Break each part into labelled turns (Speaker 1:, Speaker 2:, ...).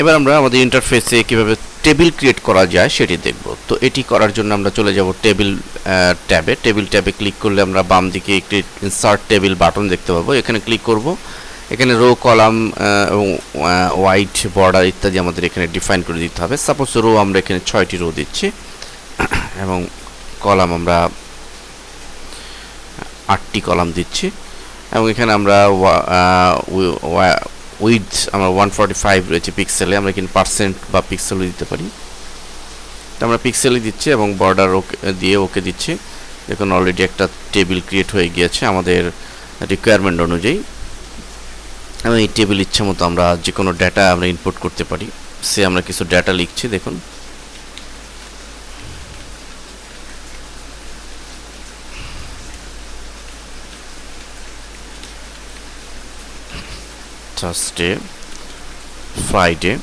Speaker 1: এবার আমরা আমাদের ইন্টারফেসে কীভাবে টেবিল ক্রিয়েট করা যায় সেটি দেখব। তো এটি করার জন্য আমরা চলে যাব টেবিল ট্যাবে। টেবিল ট্যাবে ক্লিক করলে আমরা বাম দিকে একটি ইনসার্ট টেবিল বাটন দেখতে পাবো। এখানে ক্লিক করব। এখানে রো কলাম এবং হোয়াইট বর্ডার ইত্যাদি আমাদের এখানে ডিফাইন করে দিতে হবে। সাপোজ রো আমরা এখানে ছয়টি রো দিচ্ছি। এবং কলাম আমরা আটটি কলাম দিচ্ছি। এবং এখানে আমরা উইথ আমরা ওয়ান ফর্টি ফাইভ রয়েছে পিক্সেলে আমরা কিন্তু পার্সেন্ট বা পিক্সেলও দিতে পারি। তো আমরা পিক্সেলই দিচ্ছি এবং বর্ডার ওকে দিয়ে ওকে দিচ্ছি। দেখুন অলরেডি একটা টেবিল ক্রিয়েট হয়ে গিয়েছে আমাদের রিকোয়ারমেন্ট অনুযায়ী। এবং এই টেবিল ইচ্ছা মতো আমরা যে কোনো ডেটা আমরা ইনপুট করতে পারি। সে আমরা কিছু ডেটা লিখছি, দেখুন। Thursday, Friday,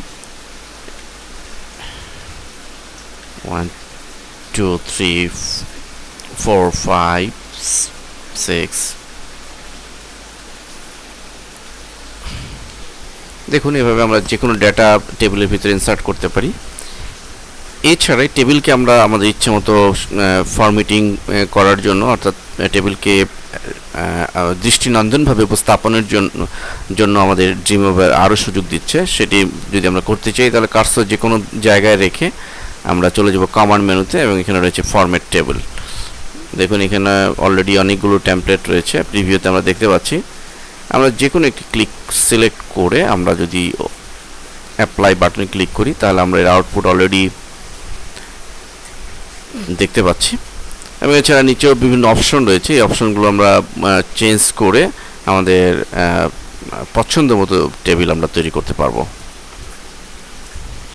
Speaker 1: one, two, three, four, five, six. দেখুন এভাবে আমরা যে কোনো ডেটা টেবিলের ভিতরে ইনসার্ট করতে পারি এছাড়া টেবিলকে আমরা আমাদের ইচ্ছে মতো ফরমেটিং করার জন্য, অর্থাৎ টেবিলকে দৃষ্টিনন্দনভাবে উপস্থাপনের জন্য জন্য আমাদের ড্রিম আরও সুযোগ দিচ্ছে। সেটি যদি আমরা করতে চাই, তাহলে কার্সর যে কোনো জায়গায় রেখে আমরা চলে যাব কমান্ড মেনুতে এবং এখানে রয়েছে ফরম্যাট টেবিল দেখুন, এখানে অলরেডি অনেকগুলো টেমপ্লেট রয়েছে। প্রিভিউতে আমরা দেখতে পাচ্ছি। আমরা যে কোনো একটি ক্লিক সিলেক্ট করে আমরা যদি অ্যাপ্লাই বাটনে ক্লিক করি, তাহলে আমরা এর আউটপুট অলরেডি দেখতে পাচ্ছি। এবং এছাড়া নিচেও বিভিন্ন অপশন রয়েছে। এই অপশনগুলো আমরা চেঞ্জ করে আমাদের পছন্দ মতো টেবিল আমরা তৈরি করতে পারব।